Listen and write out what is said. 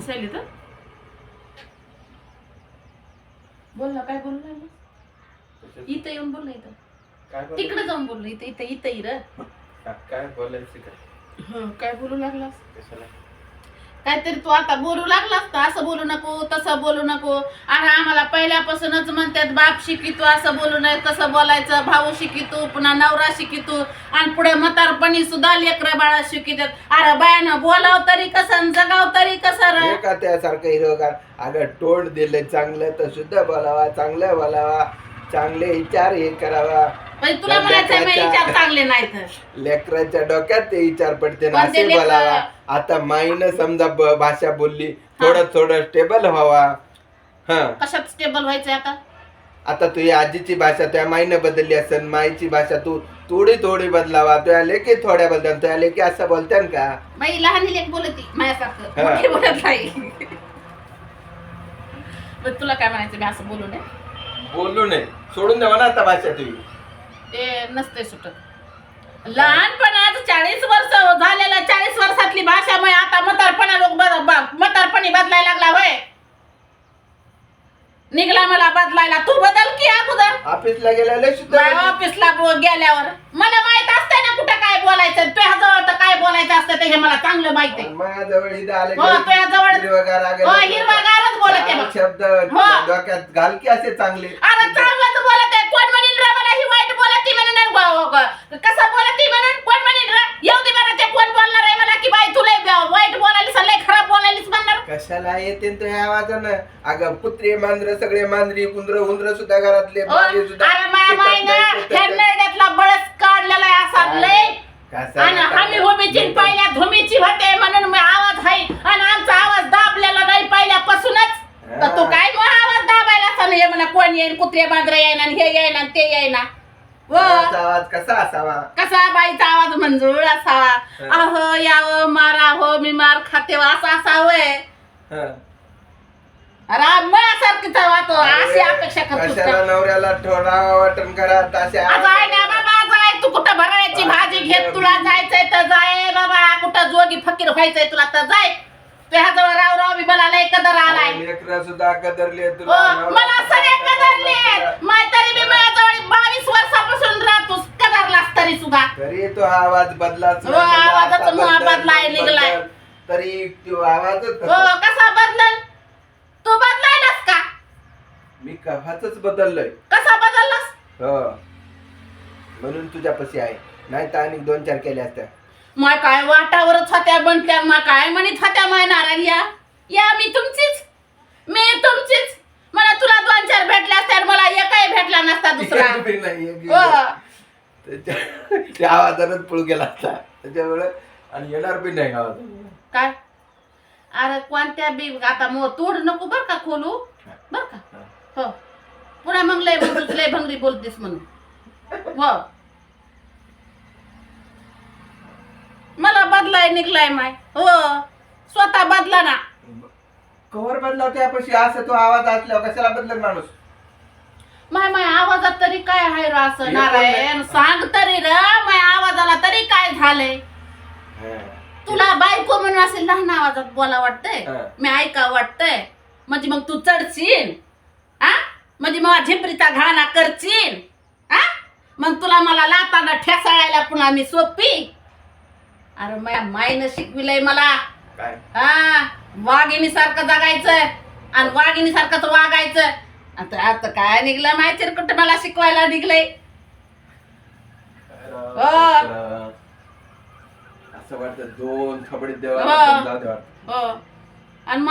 दिसायली तर बोल ना काय बोलू लागलं इथं येऊन बोल ना इथं काय बोल- तिकडे जाऊन बोल इथं इथं इथं इर काय बोलायचं काय काय बोलू लागलास कशाला काहीतरी तू आता बोलू लागलास तर असं बोलू नको तसं बोलू नको. अरे आम्हाला पहिल्यापासूनच म्हणतात बाप शिकितो असं बोलू नये तसं बोलायचं भाऊ शिकितो पुन्हा नवरा शिकितो आणि पुढे म्हातारपणी सुद्धा लेकरं बाळा शिकितात अरे बायानं बोलाव तरी कसं जगाव तरी कसं रे? का त्यासारखं हिरोगार. अगं तोंड दिले चांगलं तर शुद्ध बोलावा चांगलं बोलावा चांगले विचार हे करावा. पण तुला म्हणायचं विचार चांगले नाही तर. लेकराच्या डोक्यात ते विचार पडते ना पण ते असे लेकरं- बोलावा. आता माईनं समजा ब- भाषा बोलली थोडं थोडं स्टेबल व्हावा. हा. कशात स्टेबल व्हायचंय आता? आता तुझी आजीची भाषा तुझ्या माईनं बदलली असेल माईची भाषा तू थोडी थोडी बदलावा. तुझ्या लेकी थोड्या बदल तुझ्या लेकी असं बोलत्यान का? बाई लहान लेख बोलती माझ्यासारखं. हा. मोठी बोलत नाही. तुला काय म्हणायचं? मी असं बोलू नये? बोलू नये. सोडून द्यावा ना आता भाषा तुझी. ते नसते सुटत. लहानपणात चाळीस वर्ष झालेल्या चाळीस वर्षातली भाषा मग आता म्हातारपणा लोक म्हातारपणी बदलायला लागला होय. निघला मला बदलायला. तू बदल की अगोदर? ऑफिसला माझ्या ऑफिसला गेल्यावर. मला माहीत असतंय ना कुठं काय बोलायचं. तुझ्या जवळ तर काय बोलायचं असतं ते हे मला चांगलं माहीत आहे. माझ्याजवळ इथं आले हो, हिरवागारच बोलत आहे. शब्द हो. डोक्यात घाल की असे चांगले. अरे चांगलंच बोलत आहे कोण म्हणीन रे मला ही वाईट बोलती म्हणून नाही ग- ग- कसं बोलती म्हणून कोण म्हणीन रे येऊ दे बरं ते कोण बोलणार आहे मला की बाई तुला ब- वाईट बोलायलीस लय खराब बोलायलीस म्हणणार कशाला येते तो ह्या आवाजानं? अगं कुत्रे मांजर सगळे मांजरी कुंद्र उंदर सुद्धा घरातले ओ, बाली सुद्धा. अरे माय माय ना पिकत नाही, नरड्यातला बळच काढलेला आहे असा लय. कशाला आणि आम्ही होमीची पहिल्या धुमीची होते म्हणून मी आवाज आहे आणि आमचा आवाज दाबलेला नाही पहिल्यापासूनच तर तू काय मग आवाज दाबायला असं नाही? म्हणा कोण येईल कुत्रे मांजरे येईना आणि हे येईना आणि ते येईना. आवाज कसा असावा? कसा बाईचा आवाज मंजूळ असावा? अहो याव मारा हो मी मार खाते व असं असावय हं. अरे माझ्यासारखीच वाटतो अशी अपेक्षा करतोस कशाला नवऱ्याला थोडा वाटण करा आज आहे ना बाबा जाय. तू कुठं भरायची भाजी घेत तुला जायचंय तर जाय बाबा. कुठं जोगी फकीर व्हायचंय तुला तर जाय. तुझ्या जवळ राव राव मी मला लय कदर आलाय. लेकरं सुद्धा कदरले हो, तुला. नवरा मला सुद्धा सगळे कदरले. कदरले माय तरी मी माझ्याजवळ बावीस वर्षापासून राहतोस. कदरलास तरी सुद्धा. तरी तो आवाज बदलाच हो, आवाजाचा मुळा बदलाय निघलाय. तरी तो आवाजच हो तसा. कसा बदलल? तू बदलायलास का? मी कव्हाच बदललोय. कसा बदललास? हो. म्हणून तुझ्यापाशी आहे. नाही तर आणि दोन चार केल्या असत्या. माय काय वाटावरच होत्या बनत्या मा काय म्हणत होत्या माय नारायण या? या मी तुमचीच. मी तुमचीच. मला तुला दोन चार भेटल्या असत्या मला एकही भेटला नसता दुसरा. नाही, एक हो. त्याच्या- त्या आवाजानच पळू गेला असता त्याच्यामुळे आणि येणार बी नाही आवाज काय? अरे कोणत्या बी आता मग तोड नको बर का खोलू. बर का? हो. पुन्हा मग लय लय भंगरी बोलतेस म्हणून. हो. मला बदलाय निघलाय माय. हो. स्वतः बदला ना. कवर बदला त्यापाशी असं तो आवाज असल्यावर कशाला बदलत माणूस? माय माय आवाजात तरी काय आहे र असं? नारायण सांग तरी र माय आवाजाला तरी काय झालंय? तुला बायको म्हणून असेल लहान आवाजात बोला वाटतंय. हा. मी ऐका वाटतंय. म्हणजे मग तू चढशील हा? म्हणजे मग झिपरीचा घाणा करशील हा? मग तुला मला लाताना ठेसाळायला पुन्हा मी सोपी? अरे माझ्या माईनं शिकविलंय मला. काय? हा? वाघिणी सारखं जगायचं आणि वाघिणी सारखंच वागायचं आता आता काय निघलं माहिती कुठं मला शिकवायला निघलंय? असं वाटतं. दोन खबडीत देवा हो. हो. आणि